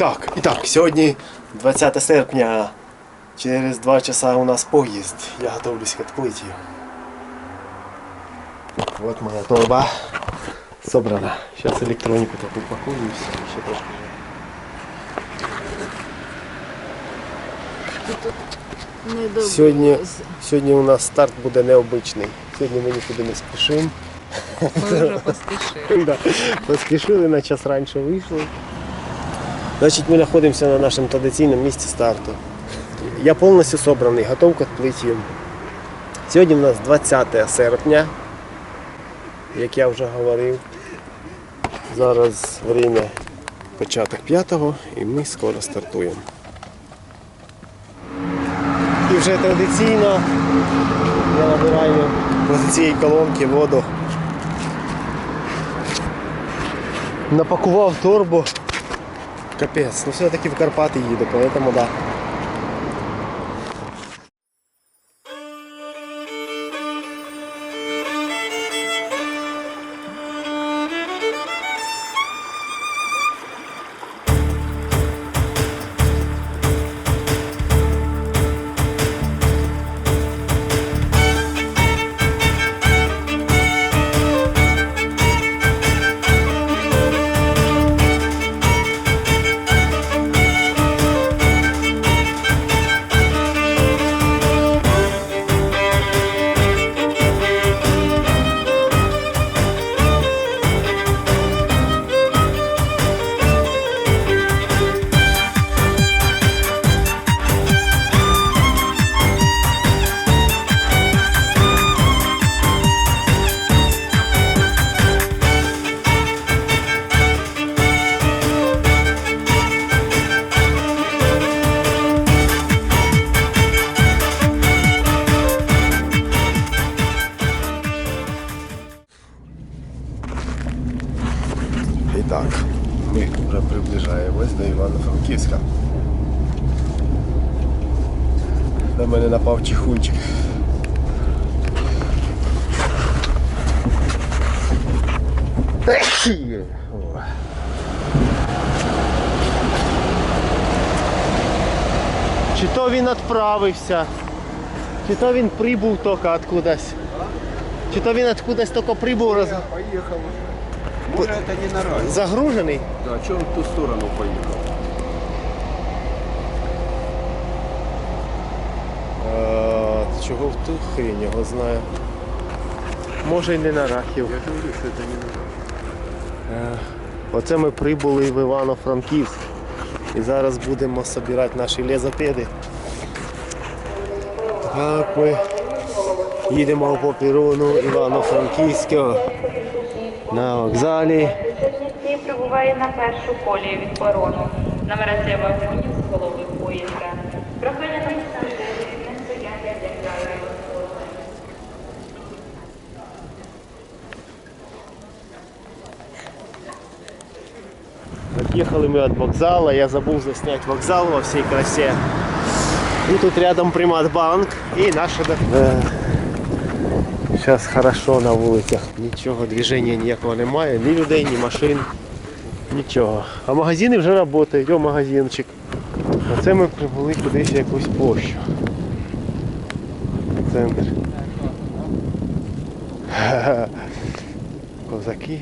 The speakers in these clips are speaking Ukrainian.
так, і так, сьогодні 20 серпня. Через 2 часа у нас поїзд. Я готовлюсь к відплиттю. Вот моя торба собрана. Сейчас электронику так упакую и все. Ще трошки. Сьогодні, сьогодні у нас старт буде необичний. Сьогодні ми нікуди не спішимо. Ми вже поспішили. Да. Поспішили, на час раніше вийшли. Значить, ми знаходимося на нашому традиційному місці старту. Я повністю собраний, готов к відплиттю. Сьогодні у нас 20 серпня, як я вже говорив. Зараз время початок п'ятого і ми скоро стартуємо. І вже традиційно я набираю з цієї колонки воду. Напакував торбу. Капець, ну все-таки в Карпати їду, поэтому да. На напав чихунчик. О. Чи то він відправився, чи то він прибув тільки откудись. Чи то він откудись тільки прибув роз... Уже. Может, это не на ралли. загружений. Да, что он в ту сторону поехал? Е, Чого в ту хрінь його знає. Може й не на рахів. Я говорю, что это не на ралли. Оце ми прибули в Івано-Франківськ. І зараз будемо збирати наші лезопеди. Так, ми їдемо по перону Івано-Франківського на вокзалі. Прибуває на першу колію від перону. Нумерація вагонів з голови поїзда. Прохання на пасажирів не стоять для краю Отъехали мы от вокзала, я забыл заснять вокзал во всей красе. И тут рядом Приматбанк и наша... Сейчас хорошо на вулицях. Нічого, движення ніякого немає, ні людей, ні машин. Нічого. А магазини вже працюють, о магазинчик. Оце ми прибули кудись в якусь площу. Центр. Козаки.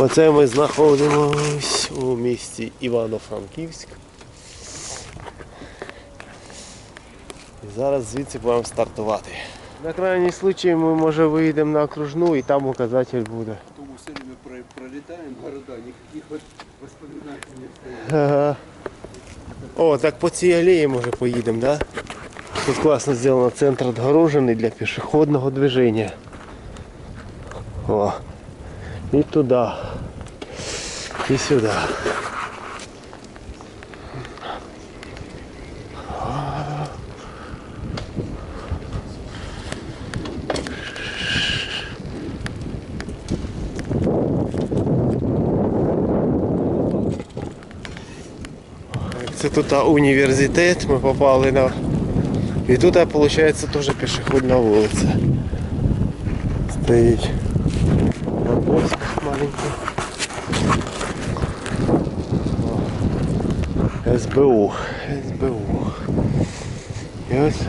Оце ми знаходимось у місті Івано-Франківськ. І зараз звідси будемо стартувати. На крайній случай ми може виїдемо на окружну і там указатель буде. То мы все время про- пролетаем города, вот воспоминаний не. Ага. О, так по цій алеї може поїдемо, да? Тут класно зроблено центр відгорожений для пішохідного движення. О. І туди. І сюди. Це тут а, університет, ми попали на. І тут, виходить, теж пішохідна вулиця. Стоїть Бабуська маленький. СБУ. СБУ. І ось.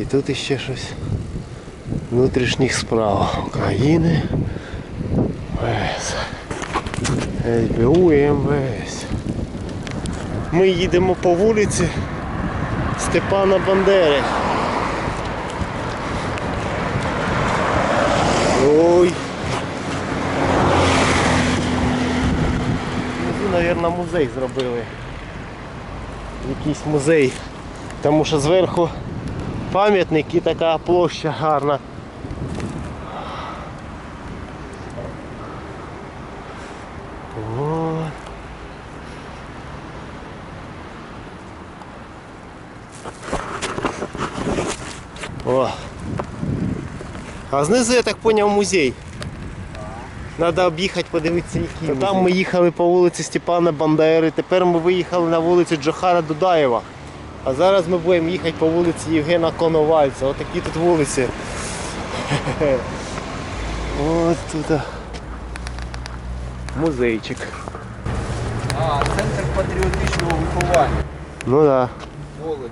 І тут іще щось внутрішніх справ України. МВС. СБУ і МВС. Ми їдемо по вулиці Степана Бандери. Ой. Внизу, мабуть, музей зробили. Якийсь музей. Тому що зверху пам'ятник і така площа гарна. О. А знизу, я так поняв, музей. Треба об'їхати, подивитися, який. Там ми їхали по вулиці Степана Бандери, тепер ми виїхали на вулицю Джохара Дудаєва. А зараз ми будемо їхати по вулиці Євгена Коновальця. Ось такі тут вулиці. Ось тут. Музейчик. А, центр патріотичного виховання. Ну так. Да. Молоді.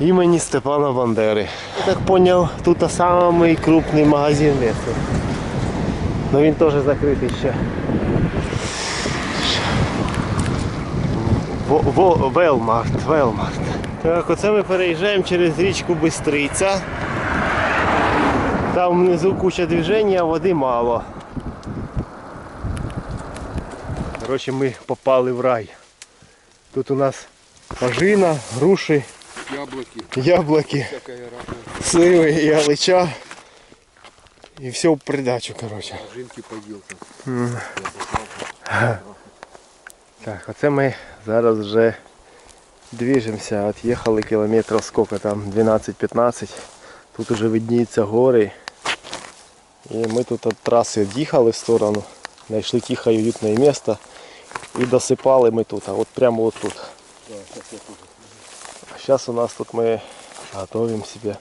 Імені Степана Бандери. Я так поняв, тут самий крупний магазин міста. Ну він теж закритий ще. Велмарт, Велмарт. Так, оце ми переїжджаємо через річку Бистриця. Там внизу куча движення, а води мало. Коротше, ми попали в рай. Тут у нас ожина, груші, Яблуки, Всякая разная. сливи і все в придачу, коротше. Жинки поїлка. Так, оце ми зараз вже движемося, от їхали кілометрів скільки там, 12-15. Тут вже видніються гори. І ми тут від траси від'їхали в сторону, знайшли тихе і уютне місце і досипали ми тут, а от прямо от тут. А зараз у нас тут мы готовим себе.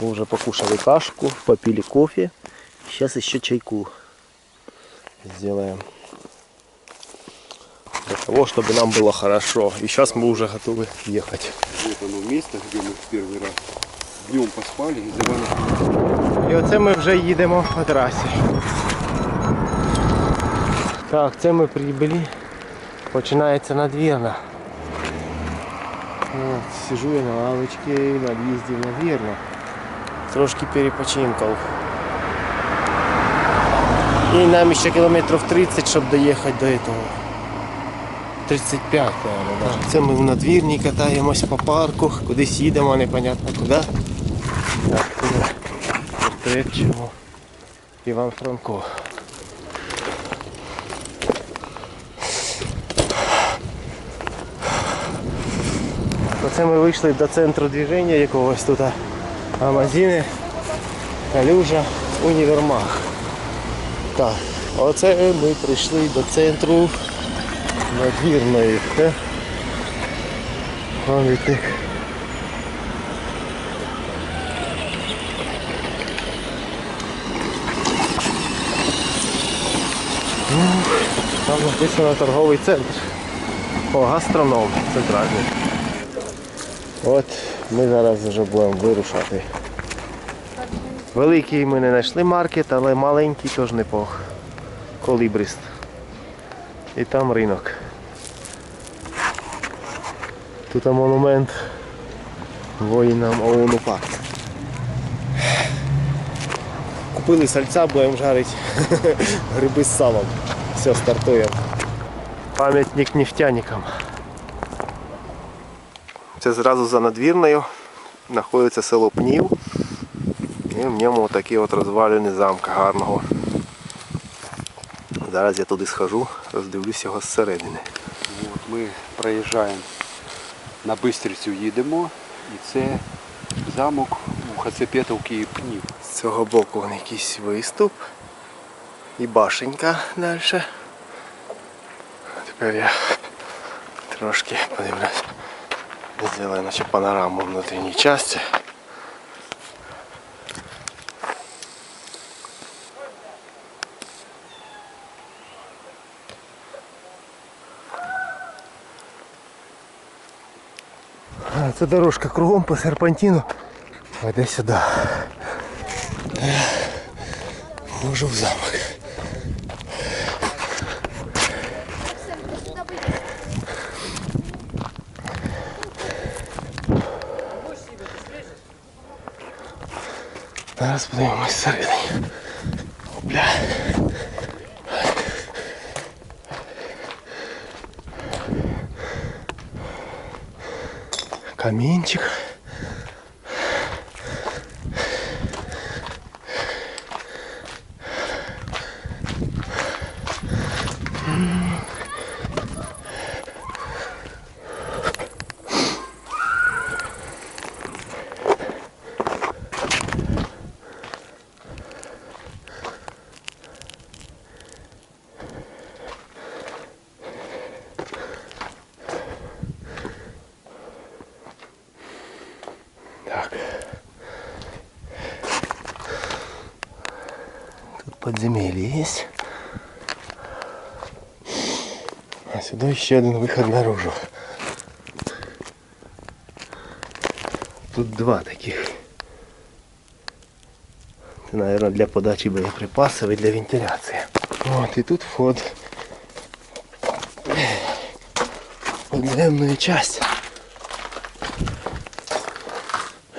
Мы уже покушали кашку, попили кофе. Сейчас еще чайку сделаем. Для того, чтобы нам было хорошо. И сейчас мы уже готовы ехать. Вот оно место, где мы в первый раз днем поспали и давали І оце ми вже їдемо по трасі. Так, це ми прибули. Починається надвірна. Сижу я на лавочці на в'їзді в надвірну. Трошки перепочинкав. І нам ще кілометрів 30, щоб доїхати до цього. 35, наверное, да. Це ми в надвірні катаємось по парку, кудись їдемо, непонятно куди. Так, портрет чого. Іван Франко. Оце ми вийшли до центру движення якогось тут. а Магазини, калюжа, універмаг. Так, оце ми прийшли до центру надвірної. Пам'ятник. Там написано торговий центр. О, гастроном центральний. От ми зараз вже будемо вирушати. Великий ми не знайшли маркет, але маленький теж непох. Колібрист. І там ринок. Тут монумент воїнам ОУН УПА. Купили сальця, будемо жарити гриби з салом. Все, стартуємо. Пам'ятник нефтяникам. Це зразу за надвірною знаходиться село Пнів. І в ньому такі от розвалини замка гарного. Зараз я туди схожу, роздивлюсь його зсередини. От ми проїжджаємо на Бистрицю їдемо і це замок у Хацепетовки і Пнів. З цього боку вон якийсь виступ. І башенька далі. Тепер я трошки подивлюсь. Сделаем значит, панораму внутренней части. Це дорожка кругом по серпантину. веде сюди. Е, Можу в замок. Зараз подивимось всередині. Опля. Камінчик. Так. Тут подземелье есть. А сюда еще один выход наружу. Тут два таких. Это, наверное, для подачи боеприпасов и для вентиляции. Вот, и тут вход в подземную часть.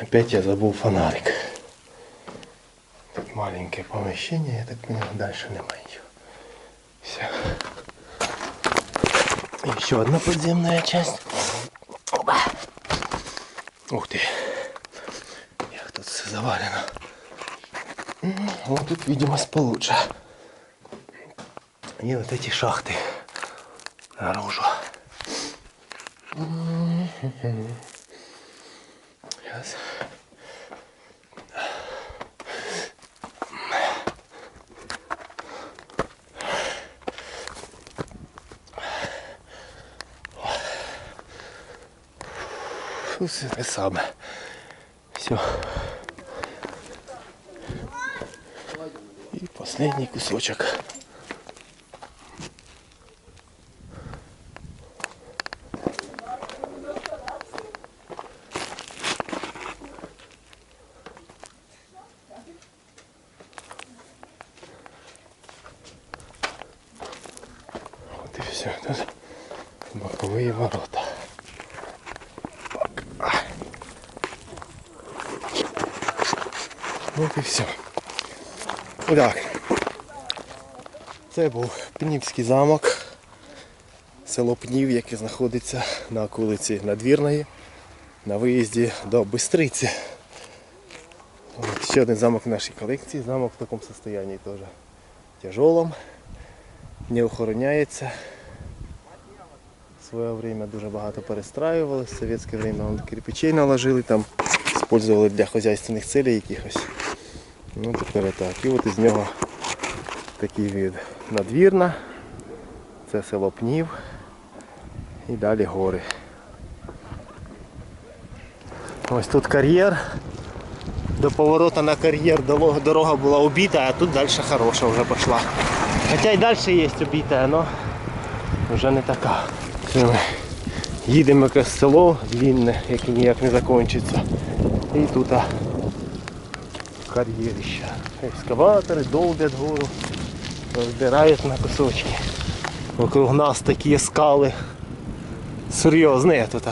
Опять я забыл фонарик. Тут маленькое помещение, я так понимаю, дальше немає ничего. Все. Еще одна подземная часть. Опа. Ух ты. Як тут все завалено. Вот тут видимость получше. И вот эти шахты наружу. Сейчас. Все те саме. Все. И последний кусочек. Вот и все. Боковые ворота. Вот і все. Так. Це був Пнівський замок. Село Пнів, яке знаходиться на околиці Надвірної, на виїзді до Бистриці. От ще один замок в нашій колекції. Замок в такому стані теж тяжелом, не охороняється. В своє время дуже багато перестраювали. В совєтське время кирпичей наложили, там использовали для хозяйственних целей якихось. Ну тепер так. І от із нього такий від надвірна. Це село Пнів. І далі гори. Ось тут кар'єр. До поворота на кар'єр дорога- була убита, а тут далі хороша вже пішла. Хоча й далі є убита, але вже не така. Їдемо якесь село длинне, яке ніяк не закінчиться. І тут а. Екскаватори долбять гору, розбирають на кусочки. Вокруг нас такі скали. Серйозні тут.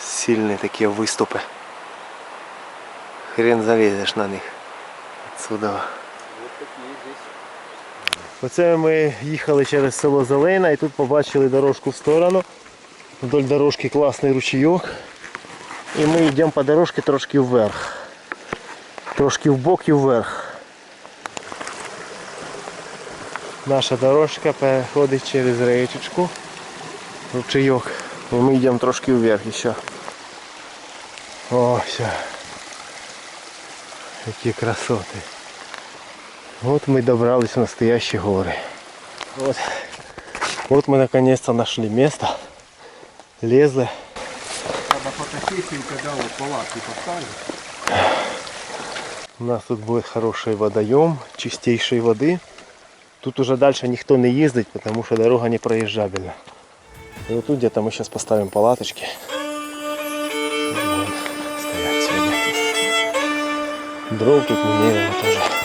Сильні такі виступи. Хрен залізеш на них. Отсюда. Оце ми їхали через село Зелена і тут побачили дорожку в сторону. Вдоль дорожки класний ручейок. І ми йдемо по дорожці трошки вверх. Трошки вбок і вверх. Наша дорожка переходить через речечку. Ручейок. І ми йдемо трошки вверх ще. О, все. Які красоти. Вот мы добрались в настоящие горы. Вот, вот мы наконец-то нашли место. Лезли. Треба фотосесію, коли от палатки поставили. У нас тут будет хороший водоем, чистейшей воды. Тут уже дальше никто не ездит, потому что дорога не проезжабельна. И вот тут где-то мы сейчас поставим палаточки. Дров тут не тоже.